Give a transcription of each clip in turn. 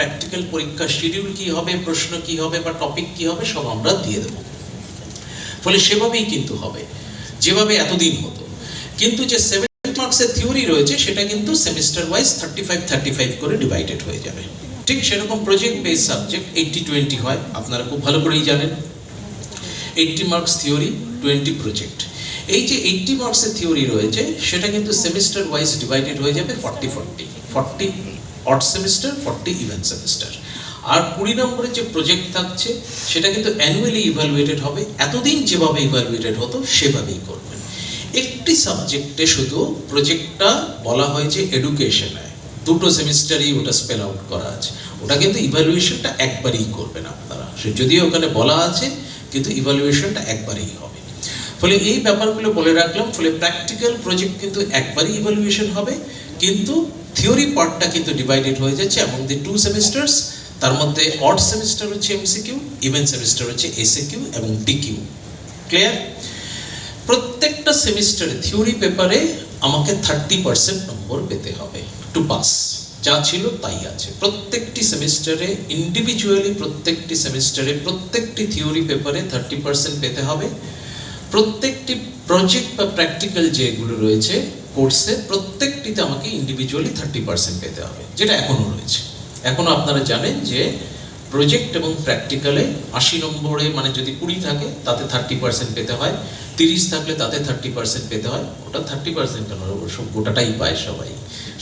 Practical পরীক্ষা schedule কি হবে, প্রশ্ন কি হবে বা টপিক কি হবে, সব আমরা দিয়ে দেবো। ফলে সেভাবেই কিন্তু হবে। যেভাবে এতদিন হতো। কিন্তু যে সেভেন মার্কসের থিওরি রয়েছে, সেটা কিন্তু semester wise thirty five thirty five করে ডিভাইডেড হয়ে যাবে। ঠিক সেরকম project base subject eighty twenty হয়, আপনারা খুব ভালো করেই জানেন। Eighty marks theory twenty project এই যে এইটটি মার্কসের থিওরি রয়েছে, সেটা কিন্তু সেমিস্টার ওয়াইজ ডিভাইডেড হয়ে যাবে forty forty forty odd semester forty even semester আর কুড়ি নম্বরের যে প্রজেক্ট থাকছে, সেটা কিন্তু অ্যানুয়ালি ইভ্যালুয়েটেড হবে। এতদিন যেভাবে ইভ্যালুয়েটেড হতো, সেভাবেই করবেন। একটি সাবজেক্টে শুধু প্রজেক্টটা বলা হয় যে এডুকেশনে দুটো সেমিস্টারই ওটা স্পেল আউট করা আছে। ওটা কিন্তু ইভ্যালুয়েশনটা একবারই করবেন আপনারা। সে যদিও ওখানে বলা আছে, কিন্তু ইভ্যালুয়েশনটা একবারেই হবে। ফলে এই ব্যাপারগুলো বলে রাখলাম, ফলে প্র্যাকটিক্যাল প্রজেক্ট কিন্তু একবারই ইভ্যালুয়েশন হবে, কিন্তু থিওরি পার্টটা কিন্তু ডিভাইডেড হয়ে যাচ্ছে অ্যামং দি টু সেমিস্টার্স তার মধ্যে অড সেমিস্টার হচ্ছে এমসিকিউ ইভেন সেমিস্টার হচ্ছে এসিকিউ এবং ডিকিউ ক্লিয়ার প্রত্যেকটা সেমিস্টারে থিওরি পেপারে আমাকে থার্টি পার্সেন্ট নম্বর পেতে হবে টু পাস যা ছিল তাই আছে। প্রত্যেকটি সেমিস্টারে ইন্ডিভিজুয়ালি প্রত্যেকটি সেমিস্টারে প্রত্যেকটি থিওরি পেপারে থার্টি পার্সেন্ট পেতে হবে। প্রত্যেকটি প্রজেক্ট বা প্র্যাকটিক্যাল যেগুলো রয়েছে কোর্সে প্রত্যেকটিতে আমাকে ইন্ডিভিজুয়ালি থার্টি পার্সেন্ট পেতে হবে, যেটা এখনও রয়েছে। এখনও আপনারা জানেন যে প্রজেক্ট এবং প্র্যাকটিক্যালে আশি নম্বরে মানে যদি কুড়ি থাকে, তাতে থার্টি পার্সেন্ট পেতে হয়, তিরিশ থাকলে তাতে থার্টি পার্সেন্ট পেতে হয়, ওটা থার্টি পার্সেন্ট কেন? সব গোটাটাই পায় সবাই।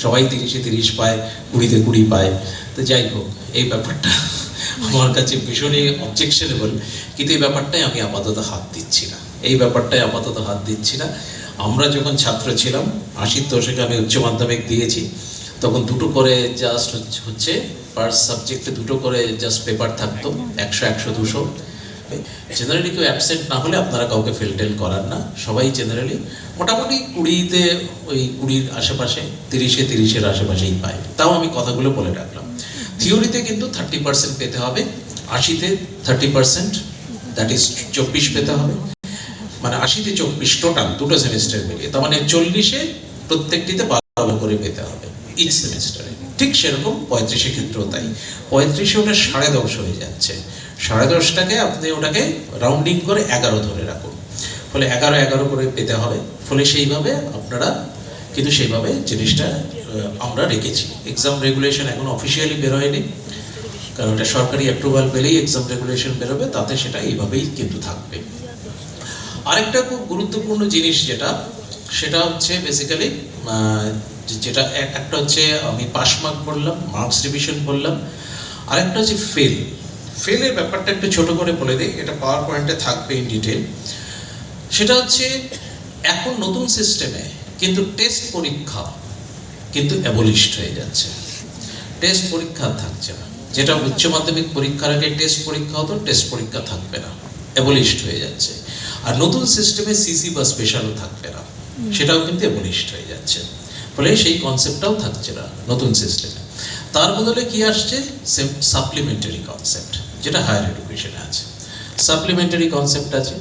সবাই তিরিশে তিরিশ পায়, কুড়িতে কুড়ি পায়। তো যাই হোক, এই ব্যাপারটা আমার কাছে ভীষণই অবজেকশনেবল কিন্তু এই ব্যাপারটাই আমি আপাতত হাত দিচ্ছি না। এই ব্যাপারটাই আপাতত হাত দিচ্ছি না। আমরা যখন ছাত্র ছিলাম, আশির দশকে আমি উচ্চ মাধ্যমিক দিয়েছি, তখন দুটো করে জাস্ট হচ্ছে পার সাবজেক্টে দুটো করে জাস্ট পেপার থাকতো, একশো একশো, দুশো। জেনারেলি কেউ অ্যাবসেন্ট না হলে আপনারা কাউকে ফেল টেল করান না, সবাই জেনারেলি মোটামুটি কুড়িতে ওই কুড়ির আশেপাশে, তিরিশে, তিরিশের আশেপাশেই পায়। তাও আমি কথাগুলো বলে রাখলাম। থিওরিতে কিন্তু থার্টি পার্সেন্ট পেতে হবে, আশিতে থার্টি পার্সেন্ট দ্যাট ইজ চব্বিশ পেতে হবে। মানে আশিতে চব্বিশ টোটাল দুটো সেমিস্টার মিলিয়ে, তার মানে চল্লিশে প্রত্যেকটিতে বারো করে পেতে হবে ইচ সেমিস্টারে ঠিক সেরকম পঁয়ত্রিশের ক্ষেত্রেও তাই। পঁয়ত্রিশে ওটা সাড়ে দশ হয়ে যাচ্ছে। সাড়ে দশটাকে আপনি ওটাকে রাউন্ডিং করে এগারো ধরে রাখুন। ফলে এগারো এগারো করে পেতে হবে। ফলে সেইভাবে আপনারা কিন্তু সেইভাবে জিনিসটা আমরা রেখেছি। এক্সাম রেগুলেশন এখন অফিসিয়ালি বেরোয়নি কারণ এটা সরকারি অ্যাপ্রুভাল পেলেই এক্সাম রেগুলেশন বেরোবে, তাতে সেটা এইভাবেই কিন্তু থাকবে। আরেকটা খুব গুরুত্বপূর্ণ জিনিস যেটা, সেটা হচ্ছে বেসিক্যালি যেটা একটা হচ্ছে আমি পাস মার্ক বললাম মার্কস ডিভিশন বললাম আরেকটা হচ্ছে ফেল ফেলের ব্যাপারটা একটু ছোট করে বলে দিই, এটা পাওয়ার পয়েন্টে থাকবে ইন ডিটেল সেটা হচ্ছে, এখন নতুন সিস্টেমে কিন্তু টেস্ট পরীক্ষা কিন্তু অ্যাবলিশড হয়ে যাচ্ছে। টেস্ট পরীক্ষা থাকছে না। যেটা উচ্চ মাধ্যমিক পরীক্ষার আগে টেস্ট পরীক্ষা হতো টেস্ট পরীক্ষা থাকবে না। অ্যাবলিস্ট হয়ে যাচ্ছে। আর নতুন সিস্টেমে সিসি বা স্পেশালও থাকবে না। সেটাও কিন্তু অ্যাবলিশড হয়ে যাচ্ছে। ফলে সেই কনসেপ্টটাও থাকছে না নতুন সিস্টেমে। তার বদলে কি আসছে? সাপ্লিমেন্টারি কনসেপ্ট যেটা হায়ার এডুকেশনে আছে। সাপ্লিমেন্টারি কনসেপ্ট আছে।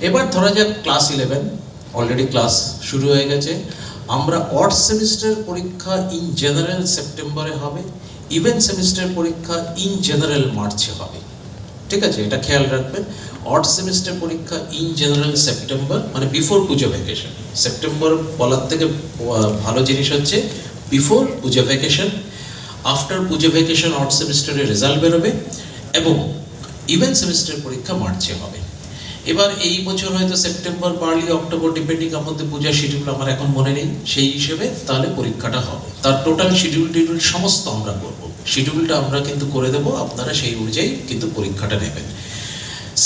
এবার ধরা যাক ক্লাস ইলেভেন অলরেডি ক্লাস শুরু হয়ে গেছে। আমরা অড সেমিস্টার পরীক্ষা ইন জেনারেল সেপ্টেম্বরে হবে ইভেন সেমিস্টার পরীক্ষা ইন জেনারেল মার্চে হবে। ঠিক আছে? এটা খেয়াল রাখবেন। অড সেমিস্টার পরীক্ষা ইন জেনারেল সেপ্টেম্বর মানে বিফোর পুজো ভ্যাকেশন সেপ্টেম্বর বলার থেকে ভালো জিনিস হচ্ছে before Puja vacation after Puja vacation odd সেমিস্টারের রেজাল্ট বেরোবে এবং ইভেন সেমিস্টার পরীক্ষা মার্চে হবে। এবার এই বছর হয়তো সেপ্টেম্বর বার্লি অক্টোবর ডিপেন্ডিং আপন পূজার শিডিউল আমার এখন মনে নেই, সেই হিসেবে তাহলে পরীক্ষাটা হবে। তার টোটাল শিডিউল টিডিউল সমস্ত আমরা করব। শিডিউলটা আমরা কিন্তু করে দেব, আপনারা সেই অনুযায়ী কিন্তু পরীক্ষাটা নেবেন।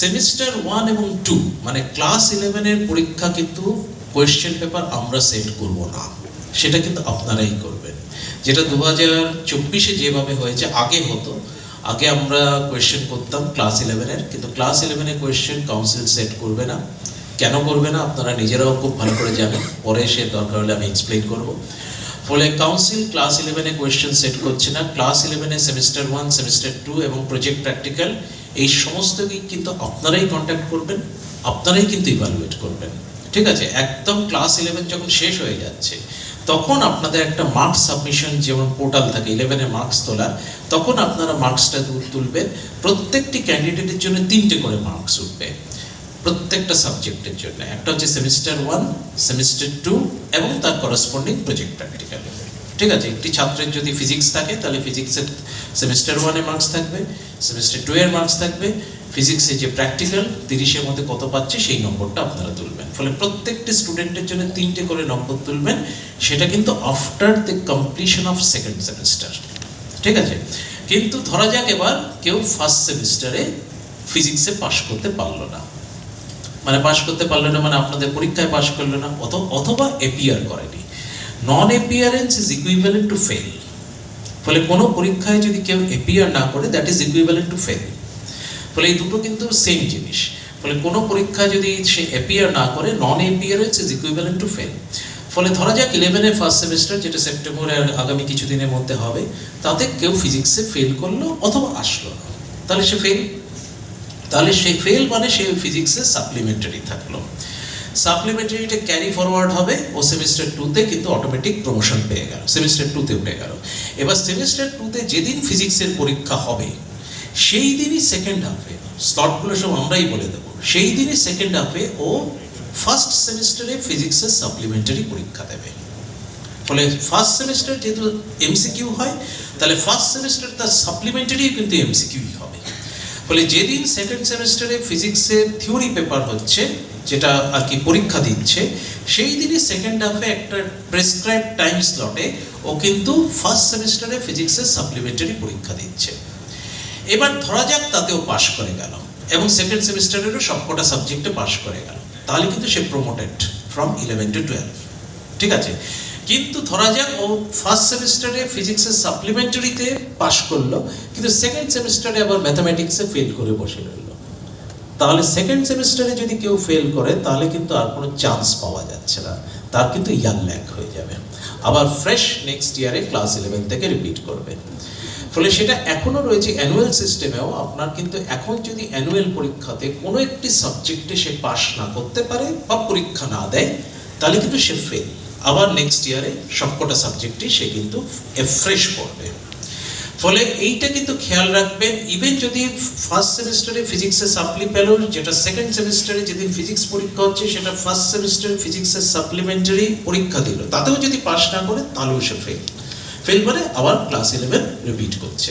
সেমিস্টার ওয়ান এবং টু মানে ক্লাস ইলেভেনের পরীক্ষা কিন্তু কোয়েশ্চেন পেপার আমরা সেট করব না। সেটা কিন্তু আপনারাই করবেন। যেটা দু হাজার চব্বিশে যেভাবে হয়েছে, আগে হতো। আগে আমরা কোয়েশ্চেন করতাম ক্লাস ইলেভেনের কিন্তু ক্লাস ইলেভেনের কোয়েশ্চেন কাউন্সিল সেট করবে না। কেন করবে না? আপনারা নিজেরাও খুব ভালো করে জানেন। পরে সে দরকার হলে আমি এক্সপ্লেন করব। ফলে কাউন্সিল ক্লাস ইলেভেনে কোয়েশ্চেন সেট করছে না। ক্লাস ইলেভেনে সেমিস্টার ওয়ান সেমিস্টার টু এবং প্রজেক্ট প্র্যাকটিক্যাল এই সমস্তকেই কিন্তু আপনারাই কন্ট্যাক্ট করবেন, আপনারাই কিন্তু ইভালুয়েট করবেন। ঠিক আছে? একদম ক্লাস ইলেভেন যখন শেষ হয়ে যাচ্ছে, তখন আপনাদের একটা মার্কস সাবমিশন যেমন পোর্টাল থাকে ইলেভেনে মার্কস তোলার, তখন আপনারা মার্কসটা তুলবেন। প্রত্যেকটি ক্যান্ডিডেটের জন্য তিনটে করে মার্কস উঠবে প্রত্যেকটা সাবজেক্টের জন্য। একটা হচ্ছে সেমিস্টার ওয়ান সেমিস্টার টু এবং তার করসপন্ডিং প্রজেক্ট প্র্যাকটিক্যাল ঠিক আছে, একটি ছাত্রের যদি ফিজিক্স থাকে, তাহলে ফিজিক্সের সেমিস্টার ওয়ানে মার্কস থাকবে সেমিস্টার টু এর মার্কস থাকবে ফিজিক্সে যে প্র্যাকটিক্যাল তিরিশের মধ্যে কত পাচ্ছে, সেই নম্বরটা আপনারা তুলবেন। ফলে প্রত্যেকটি স্টুডেন্টের জন্য তিনটে করে নম্বর তুলবেন, সেটা কিন্তু after the completion of second semester ঠিক আছে? কিন্তু ধরা যাক এবার, কেউ ফার্স্ট সেমিস্টারে ফিজিক্সে পাশ করতে পারল না। মানে পাশ করতে পারল না মানে আপনাদের পরীক্ষায় পাশ করল না, অথ- অথবা এপিয়ার করেনি। Non appearance is equivalent to fail ফলে কোনো পরীক্ষায় যদি কেউ এপিয়ার না করে that is equivalent to fail ফলে এই দুটো কিন্তু সেম জিনিস। ফলে কোনো পরীক্ষা যদি সে এপিয়ার না করে non appearance is equivalent to fail ফলে ধরা যাক ইলেভেনের ফার্স্ট সেমিস্টার যেটা সেপ্টেম্বরের আগামী কিছুদিনের মধ্যে হবে, তাতে কেউ ফিজিক্সে ফেল করল অথবা আসলো না। তাহলে সে ফেল তাহলে সে ফেল মানে সে ফিজিক্সে সাপ্লিমেন্টারি থাকল। সাপ্লিমেন্টারিটা ক্যারি ফরওয়ার্ড হবে ও সেমিস্টার টুতে কিন্তু অটোমেটিক প্রমোশন পেয়ে গেল। সেমিস্টার টুতে উঠে গেল। এবার সেমিস্টার টুতে যেদিন ফিজিক্সের পরীক্ষা হবে, সেই দিনই সেকেন্ড হাফে স্লটগুলো সব আমরাই বলে দেবো। সেই দিনই সেকেন্ড হাফে ও ফার্স্ট সেমিস্টারে ফিজিক্সের সাপ্লিমেন্টারি পরীক্ষা দেবে। ফলে ফার্স্ট সেমিস্টার যেহেতু এমসিকিউ হয়, তাহলে ফার্স্ট সেমিস্টার তার সাপ্লিমেন্টারি কিন্তু এমসিকিউই হবে। ফলে যেদিন সেকেন্ড সেমিস্টারে ফিজিক্সের থিওরি পেপার হচ্ছে যেটা আর কি পরীক্ষা দিচ্ছে, সেই দিনই সেকেন্ড হাফে একটা প্রেসক্রাইব টাইম স্লটে ও কিন্তু ফার্স্ট সেমিস্টারে ফিজিক্সের সাপ্লিমেন্টারি পরীক্ষা দিচ্ছে। এবার ধরা যাক তাতেও পাশ করে গেল এবং সেকেন্ড সেমিস্টারেরও সবকটা সাবজেক্টে পাশ করে গেল। তাহলে কিন্তু সে promoted from eleven to twelve ঠিক আছে? কিন্তু ধরা যাক ও ফার্স্ট সেমিস্টারে ফিজিক্সের সাপ্লিমেন্টারিতে পাশ করল, কিন্তু সেকেন্ড সেমিস্টারে আবার ম্যাথামেটিক্সে ফেল করে বসে রইল। তাহলে সেকেন্ড সেমিস্টারে যদি কেউ ফেল করে, তাহলে কিন্তু আর কোনো চান্স পাওয়া যাচ্ছে না। তার কিন্তু ইয়ার ল্যাক হয়ে যাবে। আবার ফ্রেশ নেক্সট ইয়ারে ক্লাস ইলেভেন থেকে রিপিট করবে। ফলে সেটা এখনও রয়েছে অ্যানুয়াল সিস্টেমেও আপনার কিন্তু এখন যদি অ্যানুয়াল পরীক্ষাতে কোনো একটি সাবজেক্টে সে পাশ না করতে পারে বা পরীক্ষা না দেয়, তাহলে কিন্তু সে ফেল আবার নেক্সট ইয়ারে সবকটা সাবজেক্টে সে কিন্তু ফ্রেশ করবে ফলে এইটা কিন্তু খেয়াল রাখবেন ইভেন যদি ফার্স্ট সেমিস্টারে ফিজিক্সের সাপ্লি পেল যেটা সেকেন্ড সেমিস্টারে যেদিন ফিজিক্স পরীক্ষা হচ্ছে, সেটা ফার্স্ট সেমিস্টারে ফিজিক্সের সাপ্লিমেন্টারি পরীক্ষা দিল। তাতেও যদি পাশ না করে, তাহলেও সে ফেল ফেল মানে আবার ক্লাস ইলেভেন রিপিট করছে।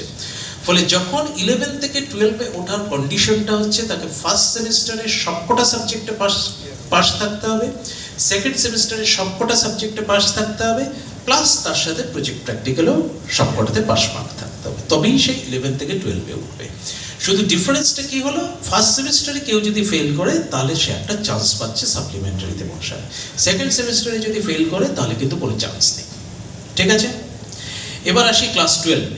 ফলে যখন ইলেভেন থেকে টুয়েলভে ওঠার কন্ডিশনটা হচ্ছে, তাকে ফার্স্ট সেমিস্টারে সবকটা সাবজেক্টে পাস পাস থাকতে হবে। সেকেন্ড সেমিস্টারে সবকটা সাবজেক্টে পাস থাকতে হবে। প্লাস তার সাথে প্রজেক্ট প্র্যাকটিক্যালেও সবকটাতে পাশ মার্ক থাকতে হবে। তবেই সে ইলেভেন থেকে টুয়েলভে উঠবে। শুধু ডিফারেন্সটা কী হলো? ফার্স্ট সেমিস্টারে কেউ যদি ফেল করে, তাহলে সে একটা চান্স পাচ্ছে সাপ্লিমেন্টারিতে বসার। সেকেন্ড সেমিস্টারে যদি ফেল করে, তাহলে কিন্তু কোনো চান্স নেই। ঠিক আছে? এবার আসি ক্লাস টুয়েলভে